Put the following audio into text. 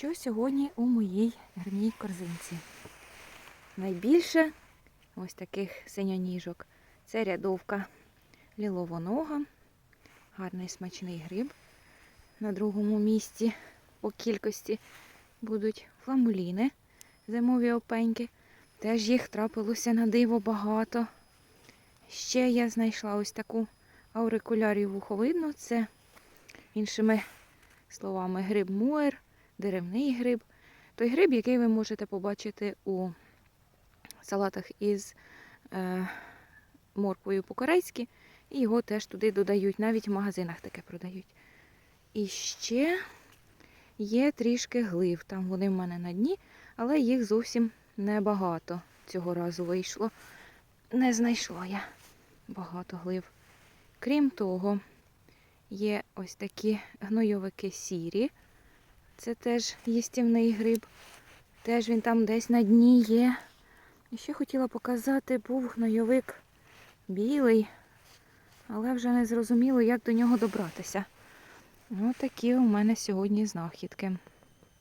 Що сьогодні у моїй грибній корзинці? Найбільше ось таких синьоніжок. Це рядовка ліловонога. Гарний смачний гриб. На другому місці по кількості будуть фламуліни, зимові опеньки. Теж їх трапилося на диво багато. Ще я знайшла ось таку аурикулярію вуховидну. Це іншими словами гриб муер, деревний гриб. Той гриб, який ви можете побачити у салатах із е, морквою по-корейськи, і його теж туди додають, навіть в магазинах таке продають. І ще є трішки глив. Там вони в мене на дні, але їх зовсім небагато цього разу вийшло. Не знайшла я багато глив. Крім того, є ось такі гнойовики сірі. Це теж їстівний гриб. Теж він там десь на дні є. І ще хотіла показати, був гнойовик білий, але вже не зрозуміло, як до нього добратися. Ось такі у мене сьогодні знахідки.